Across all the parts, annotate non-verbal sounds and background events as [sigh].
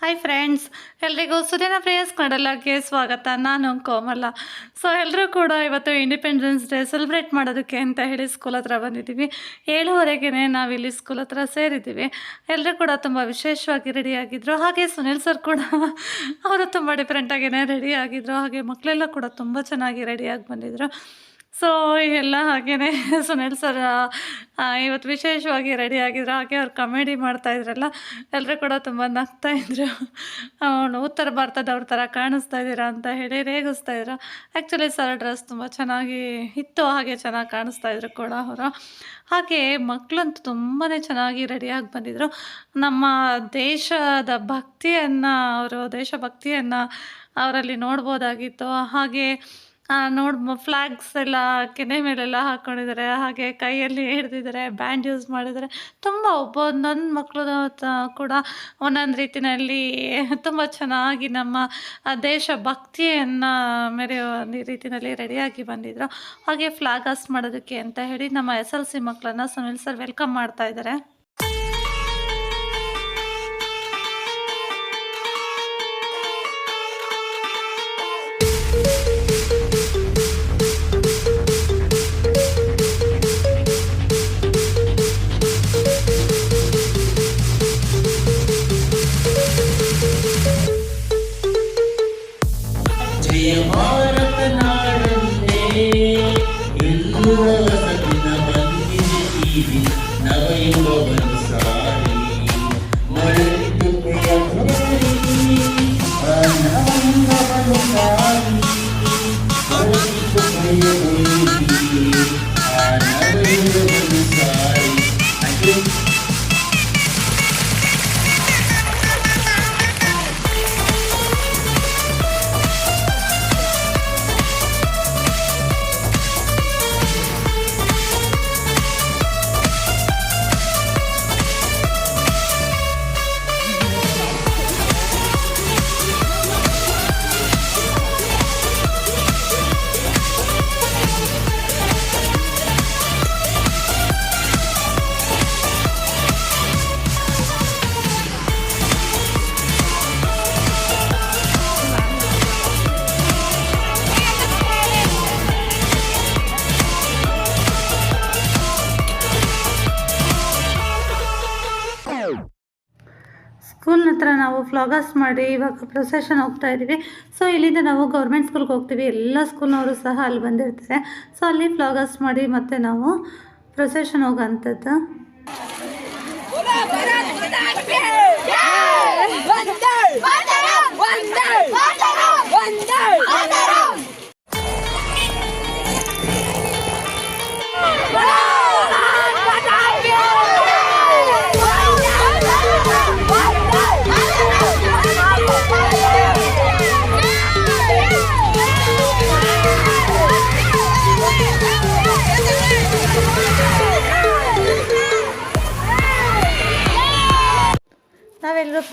Hi friends ಎಲ್ರಿಗೂ ಸುದಿನ ಪ್ರೇಯಸ್ ಕಡಲಕ್ಕೆ ಸ್ವಾಗತ. ನಾನು ಕೋಮಲ. ಸೊ ಎಲ್ಲರೂ ಕೂಡ ಇವತ್ತು ಇಂಡಿಪೆಂಡೆನ್ಸ್ ಡೇ ಸೆಲೆಬ್ರೇಟ್ ಮಾಡೋದಕ್ಕೆ ಅಂತ ಹೇಳಿ ಸ್ಕೂಲ್ ಹತ್ರ ಬಂದಿದ್ದೀವಿ. ಏಳುವರೆಗೆ ನಾವಿಲ್ಲಿ ಸ್ಕೂಲ್ ಹತ್ರ ಸೇರಿದ್ದೀವಿ. ಎಲ್ಲರೂ ಕೂಡ ತುಂಬ ವಿಶೇಷವಾಗಿ ರೆಡಿ ಆಗಿದ್ರು. ಹಾಗೆ ಸುನಿಲ್ ಸರ್ ಕೂಡ ಅವರು ತುಂಬ ಡಿಫ್ರೆಂಟಾಗಿಯೇ ರೆಡಿ ಆಗಿದ್ದರು ಹಾಗೆ ಮಕ್ಕಳೆಲ್ಲ ಕೂಡ ತುಂಬ ಚೆನ್ನಾಗಿ ರೆಡಿಯಾಗಿ ಬಂದಿದ್ರು. ಸೊ ಎಲ್ಲ ಹಾಗೇನೆ. [laughs] ಸುನಿಲ್ ಸರ್ ಇವತ್ತು ವಿಶೇಷವಾಗಿ ರೆಡಿ ಆಗಿದ್ರು ಹಾಗೆ ಅವ್ರು ಕಾಮಿಡಿ ಮಾಡ್ತಾ ಇದ್ರಲ್ಲ ಎಲ್ಲರೂ ಕೂಡ ತುಂಬ ನಗ್ತಾ ಇದ್ರು. ಅವನು ಉತ್ತರ ಭಾರತದವ್ರ ಥರ ಕಾಣಿಸ್ತಾ ಇದ್ದೀರಾ ಅಂತ ಹೇಳಿ ರೇಗಿಸ್ತಾ ಇದ್ರು. ಆ್ಯಕ್ಚುಲಿ ಸರ್ ಡ್ರೆಸ್ ತುಂಬ ಚೆನ್ನಾಗಿ ಇತ್ತು, ಹಾಗೆ ಚೆನ್ನಾಗಿ ಕಾಣಿಸ್ತಾ ಇದ್ರು ಕೂಡ ಅವರು. ಹಾಗೆ ಮಕ್ಕಳಂತೂ ತುಂಬಾ ಚೆನ್ನಾಗಿ ರೆಡಿಯಾಗಿ ಬಂದಿದ್ರು. ನಮ್ಮ ದೇಶದ ಭಕ್ತಿಯನ್ನು, ಅವರು ದೇಶಭಕ್ತಿಯನ್ನು ಅವರಲ್ಲಿ ನೋಡ್ಬೋದಾಗಿತ್ತು. ಹಾಗೆ ನೋಡ್ ಫ್ಲಾಗ್ಸ್ ಎಲ್ಲ, ಕೆನೆ ಮೇಲೆಲ್ಲ ಹಾಕ್ಕೊಂಡಿದ್ದಾರೆ ಹಾಗೆ ಕೈಯಲ್ಲಿ ಹಿಡ್ದಿದ್ದಾರೆ ಬ್ಯಾಂಡ್ ಯೂಸ್ ಮಾಡಿದ್ದಾರೆ ತುಂಬ ಒಬ್ಬ ಒಂದೊಂದು ಮಕ್ಕಳು ಕೂಡ ಒಂದೊಂದು ರೀತಿಯಲ್ಲಿ ತುಂಬ ಚೆನ್ನಾಗಿ ನಮ್ಮ ದೇಶ ಭಕ್ತಿಯನ್ನು ಮೆರೆಯುವ ರೀತಿಯಲ್ಲಿ ರೆಡಿಯಾಗಿ ಬಂದಿದ್ದರು ಹಾಗೆ ಫ್ಲಾಗ್ ಹಾಸ್ ಮಾಡೋದಕ್ಕೆ ಅಂತ ಹೇಳಿ ನಮ್ಮ ಎಸ್ ಎಲ್ ಸಿ ಮಕ್ಕಳನ್ನ ಸುನಿಲ್ ಸರ್ ವೆಲ್ಕಮ್ ಮಾಡ್ತಾ ಇದ್ದಾರೆ. ಆನಂದವನ್ನು ಸಾರಿ ಹತ್ರ ನಾವು ಫ್ಲಾಗಸ್ ಮಾಡಿ ಇವಾಗ ಪ್ರೊಸೆಷನ್ ಹೋಗ್ತಾ ಇದ್ದೀವಿ. ಸೊ ಇಲ್ಲಿಂದ ನಾವು ಗೌರ್ಮೆಂಟ್ ಸ್ಕೂಲ್ಗೆ ಹೋಗ್ತೀವಿ. ಎಲ್ಲ ಸ್ಕೂಲ್ನವರು ಸಹ ಅಲ್ಲಿ ಬಂದಿರ್ತಾರೆ. ಸೊ ಅಲ್ಲಿ ಫ್ಲಾಗಸ್ ಮಾಡಿ ಮತ್ತೆ ನಾವು ಪ್ರೊಸೆಷನ್ ಹೋಗೋಂಥದ್ದು ನಾವೆಲ್ಲರೂ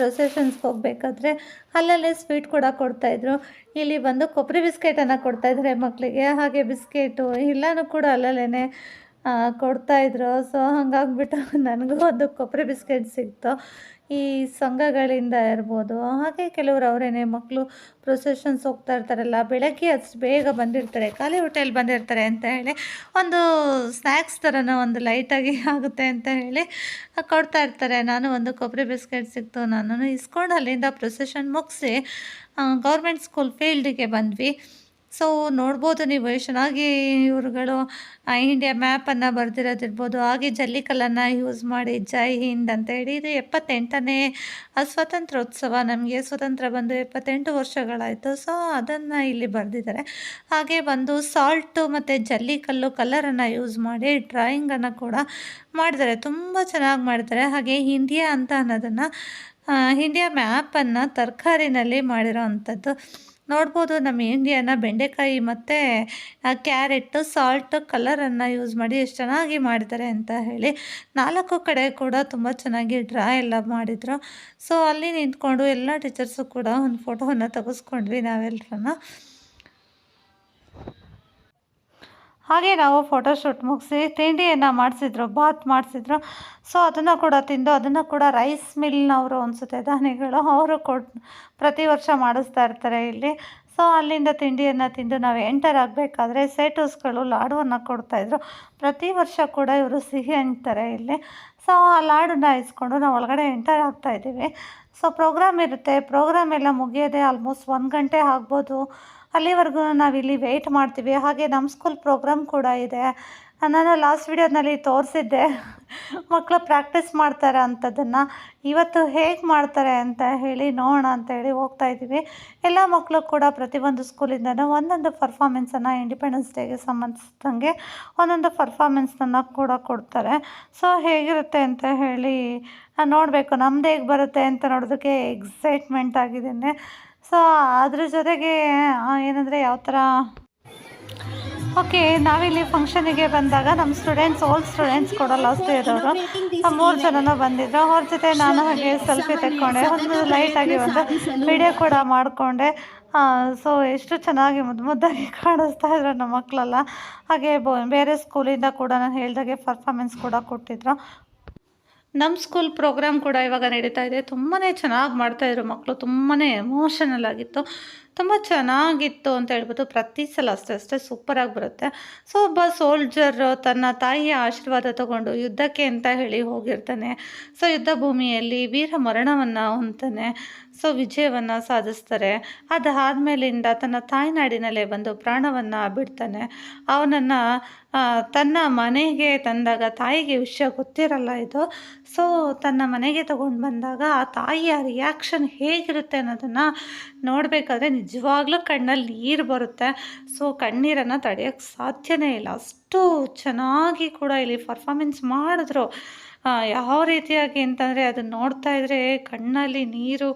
ಪ್ರೊಸೆಷನ್ಸ್ಗೆ ಹೋಗಬೇಕಾದ್ರೆ ಅಲ್ಲಲ್ಲೇ ಸ್ವೀಟ್ ಕೂಡ ಕೊಡ್ತಾಯಿದ್ರು ಇಲ್ಲಿ ಬಂದು ಕೊಬ್ಬರಿ ಬಿಸ್ಕೆಟನ್ನು ಕೊಡ್ತಾಯಿದ್ದಾರೆ ಮಕ್ಕಳಿಗೆ ಹಾಗೆ ಬಿಸ್ಕೆಟು ಎಲ್ಲನೂ ಕೂಡ ಅಲ್ಲಲ್ಲೇ ಕೊಡ್ತಾಯಿದ್ರು ಸೊ ಹಾಗಾಗ್ಬಿಟ್ಟು [laughs] ನನಗೂ ಒಂದು ಕೊಬ್ಬರಿ ಬಿಸ್ಕೆಟ್ ಸಿಕ್ತು ಈ ಸಂಘಗಳಿಂದ ಇರ್ಬೋದು. ಹಾಗೆ ಕೆಲವರು ಅವರೇನೆ ಮಕ್ಕಳು ಪ್ರೊಸೆಷನ್ಸ್ ಹೋಗ್ತಾ ಇರ್ತಾರಲ್ಲ, ಬೆಳಗ್ಗೆ ಅಷ್ಟು ಬೇಗ ಬಂದಿರ್ತಾರೆ, ಖಾಲಿ ಹೊಟ್ಟೆಯಲ್ಲಿ ಬಂದಿರ್ತಾರೆ ಅಂತ ಹೇಳಿ ಒಂದು ಸ್ನ್ಯಾಕ್ಸ್ ಥರನೋ ಒಂದು ಲೈಟಾಗಿ [laughs] ಆಗುತ್ತೆ ಅಂತ ಹೇಳಿ ಕೊಡ್ತಾ ಇರ್ತಾರೆ. ನಾನು ಒಂದು ಕೊಬ್ಬರಿ ಬಿಸ್ಕೆಟ್ ಸಿಕ್ತು ನಾನು ಇಸ್ಕೊಂಡು ಅಲ್ಲಿಂದ ಪ್ರೊಸೆಷನ್ ಮುಗಿಸಿ ಗೌರ್ಮೆಂಟ್ ಸ್ಕೂಲ್ ಫೀಲ್ಡಿಗೆ ಬಂದ್ವಿ. ಸೊ ನೋಡ್ಬೋದು ನೀವು ಚೆನ್ನಾಗಿ ಇವರುಗಳು ಇಂಡಿಯಾ ಮ್ಯಾಪನ್ನು ಬರೆದಿರೋದಿರ್ಬೋದು, ಹಾಗೆ ಜಲ್ಲಿಕಲ್ಲನ್ನು ಯೂಸ್ ಮಾಡಿ ಜೈ ಹಿಂದ್ ಅಂತ ಹೇಳಿ, ಇದು ಎಪ್ಪತ್ತೆಂಟನೇ ಸ್ವಾತಂತ್ರ್ಯೋತ್ಸವ. ನಮಗೆ ಸ್ವತಂತ್ರ ಬಂದು ಎಪ್ಪತ್ತೆಂಟು ವರ್ಷಗಳಾಯಿತು. ಸೊ ಅದನ್ನು ಇಲ್ಲಿ ಬರೆದಿದ್ದಾರೆ. ಹಾಗೆ ಬಂದು ಸಾಲ್ಟು ಮತ್ತು ಜಲ್ಲಿಕಲ್ಲು ಕಲರನ್ನು ಯೂಸ್ ಮಾಡಿ ಡ್ರಾಯಿಂಗನ್ನು ಕೂಡ ಮಾಡಿದ್ದಾರೆ. ತುಂಬ ಚೆನ್ನಾಗಿ ಮಾಡ್ತಾರೆ ಹಾಗೆ ಇಂಡಿಯಾ ಅಂತ ಅನ್ನೋದನ್ನು ಇಂಡಿಯಾ ಮ್ಯಾಪನ್ನು ತರಕಾರಿನಲ್ಲಿ ಮಾಡಿರೋ ಅಂಥದ್ದು ನೋಡ್ಬೋದು ನಮ್ಮ ಇಂಡಿಯಾನ ಬೆಂಡೆಕಾಯಿ ಮತ್ತು ಕ್ಯಾರೆಟು, ಸಾಲ್ಟು ಕಲರನ್ನು ಯೂಸ್ ಮಾಡಿ ಎಷ್ಟು ಚೆನ್ನಾಗಿ ಮಾಡಿದ್ದಾರೆ ಅಂತ ಹೇಳಿ ನಾಲ್ಕು ಕಡೆ ಕೂಡ ತುಂಬ ಚೆನ್ನಾಗಿ ಡ್ರಾ ಎಲ್ಲ ಮಾಡಿದರು. ಸೊ ಅಲ್ಲಿ ನಿಂತ್ಕೊಂಡು ಎಲ್ಲ ಟೀಚರ್ಸು ಕೂಡ ಒಂದು ಫೋಟೋವನ್ನು ತೆಗೆಸ್ಕೊಂಡ್ವಿ ನಾವೆಲ್ಲರನ್ನ ಹಾಗೆ ನಾವು ಫೋಟೋಶೂಟ್ ಮುಗಿಸಿ, ತಿಂಡಿಯನ್ನು ಮಾಡಿಸಿದ್ರು ಬಾತ್ ಮಾಡಿಸಿದ್ರು. ಸೊ ಅದನ್ನು ಕೂಡ ತಿಂದು, ಅದನ್ನು ಕೂಡ ರೈಸ್ ಮಿಲ್ನವರು ಅನಿಸುತ್ತೆ ದಾನಿಗಳು ಅವರು ಕೊಟ್ಟು ಪ್ರತಿ ವರ್ಷ ಮಾಡಿಸ್ತಾ ಇರ್ತಾರೆ ಇಲ್ಲಿ. ಸೊ ಅಲ್ಲಿಂದ ತಿಂಡಿಯನ್ನು ತಿಂದು ನಾವು ಎಂಟರ್ ಆಗಬೇಕಾದ್ರೆ ಸೇಟೂಸ್ಗಳು ಲಾಡುವನ್ನು ಕೊಡ್ತಾಯಿದ್ರು ಪ್ರತಿ ವರ್ಷ ಕೂಡ ಇವರು ಸಿಹಿ ಅಂತಾರೆ ಇಲ್ಲಿ. ಸೊ ಆ ಲಾಡನ್ನು ಇಸ್ಕೊಂಡು ನಾವು ಒಳಗಡೆ ಎಂಟರ್ ಆಗ್ತಾಯಿದ್ದೀವಿ ಸೊ ಪ್ರೋಗ್ರಾಮ್ ಇರುತ್ತೆ. ಪ್ರೋಗ್ರಾಮ್ ಎಲ್ಲ ಮುಗಿಯೋದೇ ಆಲ್ಮೋಸ್ಟ್ ಒಂದು ಗಂಟೆ ಆಗ್ಬೋದು. ಅಲ್ಲಿವರೆಗೂ ನಾವಿಲ್ಲಿ ವೆಯ್ಟ್ ಮಾಡ್ತೀವಿ. ಹಾಗೆ ನಮ್ಮ ಸ್ಕೂಲ್ ಪ್ರೋಗ್ರಾಮ್ ಕೂಡ ಇದೆ. ನಾನು ಲಾಸ್ಟ್ ವಿಡಿಯೋದಲ್ಲಿ ತೋರಿಸಿದ್ದೆ. ಮಕ್ಕಳು ಪ್ರಾಕ್ಟೀಸ್ ಮಾಡ್ತಾರೆ ಅಂಥದ್ದನ್ನು ಇವತ್ತು ಹೇಗೆ ಮಾಡ್ತಾರೆ ಅಂತ ಹೇಳಿ ನೋಡೋಣ ಅಂತ ಹೇಳಿ ಹೋಗ್ತಾ ಇದ್ದೀವಿ. ಎಲ್ಲ ಮಕ್ಕಳು ಕೂಡ ಪ್ರತಿಯೊಂದು ಸ್ಕೂಲಿಂದನೂ ಒಂದೊಂದು ಪರ್ಫಾಮೆನ್ಸನ್ನು ಇಂಡಿಪೆಂಡೆನ್ಸ್ ಡೇಗೆ ಸಂಬಂಧಿಸಿದಂಗೆ ಒಂದೊಂದು ಪರ್ಫಾಮೆನ್ಸನ್ನು ಕೂಡ ಕೊಡ್ತಾರೆ. ಸೊ ಹೇಗಿರುತ್ತೆ ಅಂತ ಹೇಳಿ ನೋಡಬೇಕು. ನಮ್ದು ಹೇಗೆ ಬರುತ್ತೆ ಅಂತ ನೋಡೋದಕ್ಕೆ ಎಕ್ಸೈಟ್ಮೆಂಟ್ ಆಗಿದ್ದೇನೆ. ಸೊ ಅದ್ರ ಜೊತೆಗೆ ಏನಂದರೆ ಯಾವ ಥರ ಓಕೆ ನಾವಿಲ್ಲಿ ಫಂಕ್ಷನಿಗೆ ಬಂದಾಗ ನಮ್ಮ ಸ್ಟೂಡೆಂಟ್ಸ್ ಓಲ್ ಸ್ಟೂಡೆಂಟ್ಸ್ ಕೂಡ ಲಾಸ್ಟ್ ಇರೋರು. ಮೂರು ಜನನೂ ಬಂದಿದ್ರು. ಅವ್ರ ಜೊತೆ ನಾನು ಹಾಗೆ ಸೆಲ್ಫಿ ತೆಕ್ಕೊಂಡೆ. ಒಂದು ಲೈಟಾಗಿ ಒಂದು ವಿಡಿಯೋ ಕೂಡ ಮಾಡಿಕೊಂಡೆ. ಸೊ ಎಷ್ಟು ಚೆನ್ನಾಗಿ ಮುದ್ದು ಮುದ್ದಾಗಿ ಕಾಣಿಸ್ತಾ ಇದ್ರು ನಮ್ಮ ಮಕ್ಕಳೆಲ್ಲ ಹಾಗೆ ಬೇರೆ ಸ್ಕೂಲಿಂದ ಕೂಡ ನಾನು ಹೇಳ್ದಾಗೆ ಪರ್ಫಾರ್ಮೆನ್ಸ್ ಕೂಡ ಕೊಟ್ಟಿದ್ರು. ನಮ್ಮ ಸ್ಕೂಲ್ ಪ್ರೋಗ್ರಾಮ್ ಕೂಡ ಇವಾಗ ನಡೀತಾ ಇದೆ. ತುಂಬಾ ಚೆನ್ನಾಗಿ ಮಾಡ್ತಾಯಿದ್ರು ಮಕ್ಕಳು ತುಂಬಾ ಎಮೋಷನಲ್ ಆಗಿತ್ತು. ತುಂಬ ಚೆನ್ನಾಗಿತ್ತು ಅಂತ ಹೇಳ್ಬೋದು ಪ್ರತಿ ಸಲ ಅಷ್ಟೇ ಅಷ್ಟೇ ಸೂಪರಾಗಿ ಬರುತ್ತೆ. ಸೊ ಒಬ್ಬ ಸೋಲ್ಜರ್ ತನ್ನ ತಾಯಿಯ ಆಶೀರ್ವಾದ ತಗೊಂಡು ಯುದ್ಧಕ್ಕೆ ಅಂತ ಹೇಳಿ ಹೋಗಿರ್ತಾನೆ. ಸೊ ಯುದ್ಧ ಭೂಮಿಯಲ್ಲಿ ವೀರ ಮರಣವನ್ನು ಹೊಂತಾನೆ ಸೊ ವಿಜಯವನ್ನು ಸಾಧಿಸ್ತಾರೆ. ಅದಾದಮೇಲಿಂದ ತನ್ನ ತಾಯ್ನಾಡಿನಲ್ಲೇ ಬಂದು ಪ್ರಾಣವನ್ನು ಬಿಡ್ತಾನೆ. ಅವನನ್ನು ತನ್ನ ಮನೆಗೆ ತಂದಾಗ ತಾಯಿಗೆ ವಿಷಯ ಗೊತ್ತಿರಲ್ಲ ಇದು. ಸೊ ತನ್ನ ಮನೆಗೆ ತಗೊಂಡು ಬಂದಾಗ ಆ ತಾಯಿಯ ರಿಯಾಕ್ಷನ್ ಹೇಗಿರುತ್ತೆ ಅನ್ನೋದನ್ನು ನೋಡಬೇಕಾದ್ರೆ ನಿಜವಾಗ್ಲೂ ಕಣ್ಣಲ್ಲಿ ನೀರು ಬರುತ್ತೆ. ಸೊ ಕಣ್ಣೀರನ್ನು ತಡೆಯೋಕ್ಕೆ ಸಾಧ್ಯನೇ ಇಲ್ಲ. ಅಷ್ಟು ಚೆನ್ನಾಗಿ ಕೂಡ ಇಲ್ಲಿ ಪರ್ಫಾಮೆನ್ಸ್ ಮಾಡಿದ್ರು. ಯಾವ ರೀತಿಯಾಗಿ ಅಂತಂದರೆ ಅದನ್ನ ನೋಡ್ತಾ ಇದ್ದರೆ ಕಣ್ಣಲ್ಲಿ ನೀರು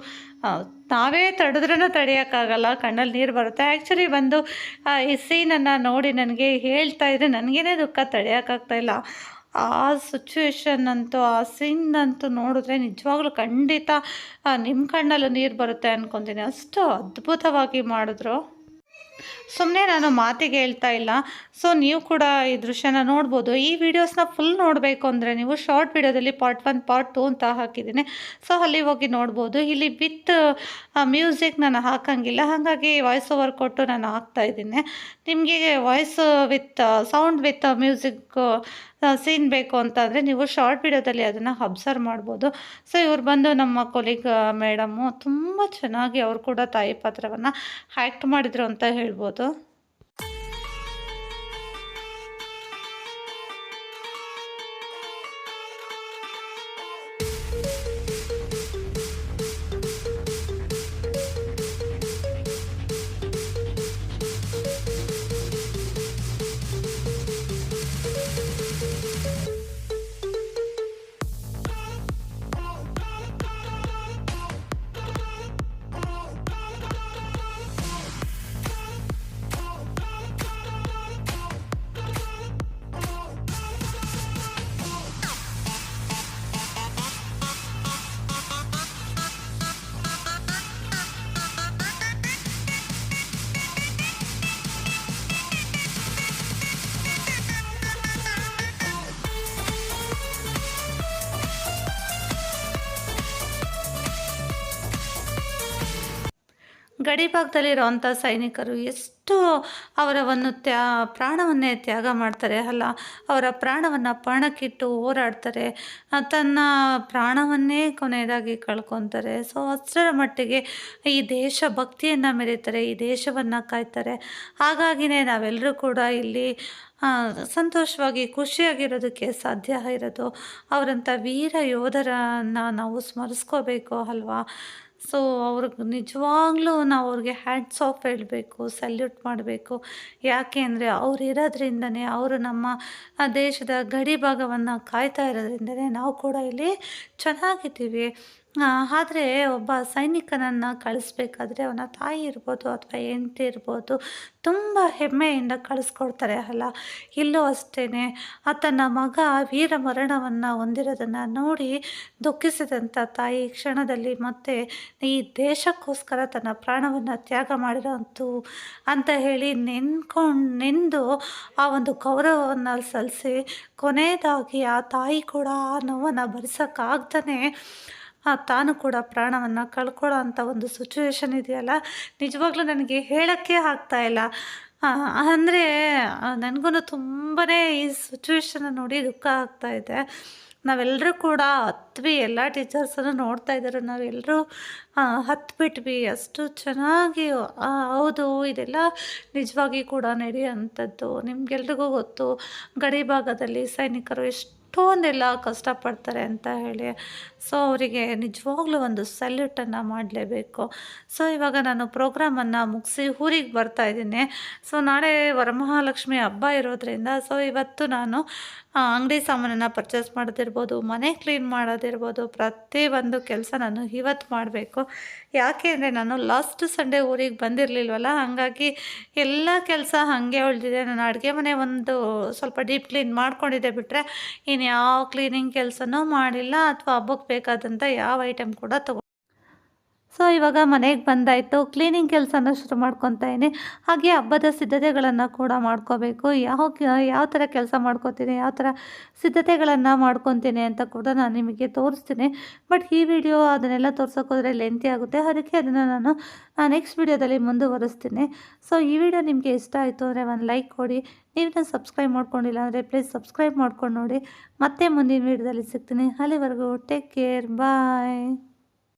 ತಾವೇ ನಾವೇ ತಡೆದ್ರೂ ತಡೆಯೋಕ್ಕಾಗಲ್ಲ, ಕಣ್ಣಲ್ಲಿ ನೀರು ಬರುತ್ತೆ. ಆ್ಯಕ್ಚುಲಿ ಬಂದು ಈ ಸೀನನ್ನು ನೋಡಿ ನನಗೆ ಹೇಳ್ತಾ ಇದ್ದರೆ ನನಗೇನೆ ದುಃಖ ತಡೆಯೋಕ್ಕಾಗ್ತಾ ಇಲ್ಲ. ಆ ಸಿಚುವೇಶನ್ ಅಂತೂ, ಆ ಸೀನ್ ಅಂತೂ ನೋಡಿದ್ರೆ ನಿಜವಾಗ್ಲೂ ಖಂಡಿತ ನಿಮ್ಮ ಕಣ್ಣಲ್ಲೂ ನೀರು ಬರುತ್ತೆ ಅಂದ್ಕೊತೀನಿ ಅಷ್ಟು ಅದ್ಭುತವಾಗಿ ಮಾಡಿದ್ರು. ಸುಮ್ಮನೆ ನಾನು ಮಾತಿಗೆ ಹೇಳ್ತಾ ಇಲ್ಲ. ಸೊ ನೀವು ಕೂಡ ಈ ದೃಶ್ಯನ ನೋಡ್ಬೋದು. ಈ ವಿಡಿಯೋಸ್ನ ಫುಲ್ ನೋಡಬೇಕು ಅಂದರೆ ನೀವು ಶಾರ್ಟ್ ವಿಡಿಯೋದಲ್ಲಿ ಪಾರ್ಟ್ ಒನ್ ಪಾರ್ಟ್ ಟು ಅಂತ ಹಾಕಿದ್ದೀನಿ. ಸೊ ಅಲ್ಲಿ ಹೋಗಿ ನೋಡ್ಬೋದು. ಇಲ್ಲಿ ವಿತ್ ಮ್ಯೂಸಿಕ್ ನಾನು ಹಾಕಂಗಿಲ್ಲ. ಹಾಗಾಗಿ ವಾಯ್ಸ್ ಓವರ್ ಕೊಟ್ಟು ನಾನು ಹಾಕ್ತಾ ಇದ್ದೀನಿ. ನಿಮಗೆ voice with sound with music scene ಬೇಕು ಅಂತಂದರೆ ನೀವು ಶಾರ್ಟ್ ವಿಡಿಯೋದಲ್ಲಿ ಅದನ್ನು ಅಬ್ಸರ್ವ್ ಮಾಡ್ಬೋದು. ಸೊ ಇವ್ರು ಬಂದು ನಮ್ಮ ಕೊಲೀಗ್ ಮೇಡಮ್ಮು ತುಂಬ ಚೆನ್ನಾಗಿ ಅವರು ಕೂಡ ತಾಯಿ ಪಾತ್ರವನ್ನು ಆ್ಯಕ್ಟ್ ಮಾಡಿದರು ಅಂತ ಹೇಳ್ಬೋದು. ಗಡಿ ಭಾಗದಲ್ಲಿರೋವಂಥ ಸೈನಿಕರು ಎಷ್ಟು ಅವರ ಒಂದು ತ್ಯಾ, ಪ್ರಾಣವನ್ನೇ ತ್ಯಾಗ ಮಾಡ್ತಾರೆ, ಅಲ್ಲ, ಅವರ ಪ್ರಾಣವನ್ನು ಪಣಕ್ಕಿಟ್ಟು ಹೋರಾಡ್ತಾರೆ ತನ್ನ ಪ್ರಾಣವನ್ನೇ ಕೊನೆಯದಾಗಿ ಕಳ್ಕೊತಾರೆ. ಸೊ ಅಷ್ಟರ ಮಟ್ಟಿಗೆ ಈ ದೇಶ ಭಕ್ತಿಯನ್ನು ಮೆರೀತಾರೆ ಈ ದೇಶವನ್ನು ಕಾಯ್ತಾರೆ. ಹಾಗಾಗಿನೇ ನಾವೆಲ್ಲರೂ ಕೂಡ ಇಲ್ಲಿ ಸಂತೋಷವಾಗಿ, ಖುಷಿಯಾಗಿರೋದಕ್ಕೆ ಸಾಧ್ಯ ಇರೋದು. ಅವರಂಥ ವೀರ ಯೋಧರನ್ನು ನಾವು ಸ್ಮರಿಸ್ಕೋಬೇಕು, ಅಲ್ವಾ? ಸೊ ಅವ್ರಿಗೆ ನಿಜವಾಗ್ಲೂ ನಾವು ಅವ್ರಿಗೆ ಹ್ಯಾಟ್ಸ್ ಆಫ್ ಹೇಳಬೇಕು ಸಲ್ಯೂಟ್ ಮಾಡಬೇಕು. ಯಾಕೆ ಅಂದರೆ ಅವ್ರು ಇರೋದ್ರಿಂದನೇ ಅವರು ನಮ್ಮ ದೇಶದ ಗಡಿ ಭಾಗವನ್ನು ಕಾಯ್ತಾ ಇರೋದ್ರಿಂದನೇ ನಾವು ಕೂಡ ಇಲ್ಲಿ ಚೆನ್ನಾಗಿದ್ದೀವಿ. ಆದರೆ ಒಬ್ಬ ಸೈನಿಕನನ್ನು ಕಳಿಸ್ಬೇಕಾದ್ರೆ ಅವನ ತಾಯಿ ಇರ್ಬೋದು ಅಥವಾ ಹೆಂಡತಿ ಇರ್ಬೋದು ತುಂಬ ಹೆಮ್ಮೆಯಿಂದ ಕಳಿಸ್ಕೊಡ್ತಾರೆ, ಅಲ್ಲ? ಇಲ್ಲೂ ಅಷ್ಟೇ ತನ್ನ ಮಗ ವೀರ ಮರಣವನ್ನು ಹೊಂದಿರೋದನ್ನು ನೋಡಿ ದುಃಖಿಸಿದಂಥ ತಾಯಿ ಕ್ಷಣದಲ್ಲಿ ಮತ್ತೆ ಈ ದೇಶಕ್ಕೋಸ್ಕರ ತನ್ನ ಪ್ರಾಣವನ್ನು ತ್ಯಾಗ ಮಾಡಿರೋಂತು ಅಂತ ಹೇಳಿ ನೆನ್ಕೊಂಡು ನೆಂದು ಆ ಒಂದು ಗೌರವವನ್ನು ಸಲ್ಲಿಸಿ ಕೊನೆಯದಾಗಿ ಆ ತಾಯಿ ಕೂಡ ಆ ನೋವನ್ನು ಭರಿಸೋಕ್ಕಾಗ್ದೇ ತಾನು ಕೂಡ ಪ್ರಾಣವನ್ನು ಕಳ್ಕೊಳ್ಳೋ ಅಂಥ ಒಂದು ಸಿಚುವೇಶನ್ ಇದೆಯಲ್ಲ? ನಿಜವಾಗ್ಲೂ ನನಗೆ ಹೇಳೋಕ್ಕೆ ಆಗ್ತಾ ಇಲ್ಲ. ಅಂದರೆ ನನಗೂ ತುಂಬಾ ಈ ಸಿಚುವೇಶನ್ನ ನೋಡಿ ದುಃಖ ಆಗ್ತಾ ಇದೆ. ನಾವೆಲ್ಲರೂ ಕೂಡ ಹತ್ವಿ, ಎಲ್ಲ ಟೀಚರ್ಸನ್ನು ನೋಡ್ತಾ ಇದ್ದಾರೆ. ನಾವೆಲ್ಲರೂ ಹತ್ಬಿಟ್ವಿ. ಅಷ್ಟು ಚೆನ್ನಾಗಿ ಹೌದು, ಇದೆಲ್ಲ ನಿಜವಾಗಿ ಕೂಡ ನಡೆಯುವಂಥದ್ದು. ನಿಮಗೆಲ್ರಿಗೂ ಗೊತ್ತು. ಗಡಿ ಭಾಗದಲ್ಲಿ ಸೈನಿಕರು ಎಷ್ಟೊಂದೆಲ್ಲ ಕಷ್ಟಪಡ್ತಾರೆ ಅಂತ ಹೇಳಿ. ಸೊ ಅವರಿಗೆ ನಿಜವಾಗ್ಲೂ ಒಂದು ಸಲ್ಯೂಟನ್ನು ಮಾಡಲೇಬೇಕು. ಸೊ ಇವಾಗ ನಾನು ಪ್ರೋಗ್ರಾಮನ್ನು ಮುಗಿಸಿ ಊರಿಗೆ ಬರ್ತಾ ಇದ್ದೀನಿ. ಸೊ ನಾಳೆ ವರಮಹಾಲಕ್ಷ್ಮಿ ಹಬ್ಬ ಇರೋದ್ರಿಂದ ಸೊ ಇವತ್ತು ನಾನು ಅಂಗಡಿ ಸಾಮಾನನ್ನು ಪರ್ಚೇಸ್ ಮಾಡೋದಿರ್ಬೋದು, ಮನೆ ಕ್ಲೀನ್ ಮಾಡೋದಿರ್ಬೋದು ಒಂದು ಕೆಲಸ ನಾನು ಇವತ್ತು ಮಾಡಬೇಕು. ಯಾಕೆ ಅಂದರೆ ನಾನು ಲಾಸ್ಟ್ ಸಂಡೇ ಊರಿಗೆ ಬಂದಿರಲಿಲ್ವಲ್ಲ, ಹಾಗಾಗಿ ಎಲ್ಲ ಕೆಲಸ ಹಾಗೆ ಉಳಿದಿದೆ. ನಾನು ಅಡುಗೆ ಮನೆ ಒಂದು ಸ್ವಲ್ಪ ಡೀಪ್ ಕ್ಲೀನ್ ಮಾಡ್ಕೊಂಡಿದ್ದೆ ಬಿಟ್ಟರೆ ಇನ್ನು ಯಾವ ಕ್ಲೀನಿಂಗ್ ಕೆಲಸನೂ ಮಾಡಿಲ್ಲ ಅಥವಾ ಹಬ್ಬಕ್ಕೆ ಬೇಕಾದಂಥ ಯಾವ ಐಟಮ್ ಕೂಡ ತಗೊ ಸೊ, ಇವಾಗ ಮನೆಗೆ ಬಂದಾಯಿತು. ಕ್ಲೀನಿಂಗ್ ಕೆಲಸನ ಶುರು ಮಾಡ್ಕೊತಾಯಿನಿ ಹಾಗೆ ಹಬ್ಬದ ಸಿದ್ಧತೆಗಳನ್ನು ಕೂಡ ಮಾಡ್ಕೋಬೇಕು. ಯಾವ ಯಾವ ಥರ ಕೆಲಸ ಮಾಡ್ಕೋತೀನಿ, ಯಾವ ಥರ ಸಿದ್ಧತೆಗಳನ್ನು ಮಾಡ್ಕೊತೀನಿ ಅಂತ ಕೂಡ ನಾನು ನಿಮಗೆ ತೋರಿಸ್ತೀನಿ. ಬಟ್ ಈ ವಿಡಿಯೋ ಅದನ್ನೆಲ್ಲ ತೋರ್ಸೋಕ್ಕೋದ್ರೆ ಲೆಂತಿ ಆಗುತ್ತೆ. ಅದಕ್ಕೆ ಅದನ್ನು ನಾನು ನೆಕ್ಸ್ಟ್ ವಿಡಿಯೋದಲ್ಲಿ ಮುಂದುವರಿಸ್ತೀನಿ. ಸೊ, ಈ ವಿಡಿಯೋ ನಿಮಗೆ ಇಷ್ಟ ಆಯಿತು ಅಂದರೆ ಒಂದು ಲೈಕ್ ಕೊಡಿ. ನೀವು ಸಬ್ಸ್ಕ್ರೈಬ್ ಮಾಡ್ಕೊಂಡಿಲ್ಲ ಅಂದರೆ ಪ್ಲೀಸ್ ಸಬ್ಸ್ಕ್ರೈಬ್ ಮಾಡ್ಕೊಂಡು ನೋಡಿ. ಮತ್ತೆ ಮುಂದಿನ ವಿಡಿಯೋದಲ್ಲಿ ಸಿಗ್ತೀನಿ. ಅಲ್ಲಿವರೆಗೂ ಟೇಕ್ ಕೇರ್. ಬಾಯ್.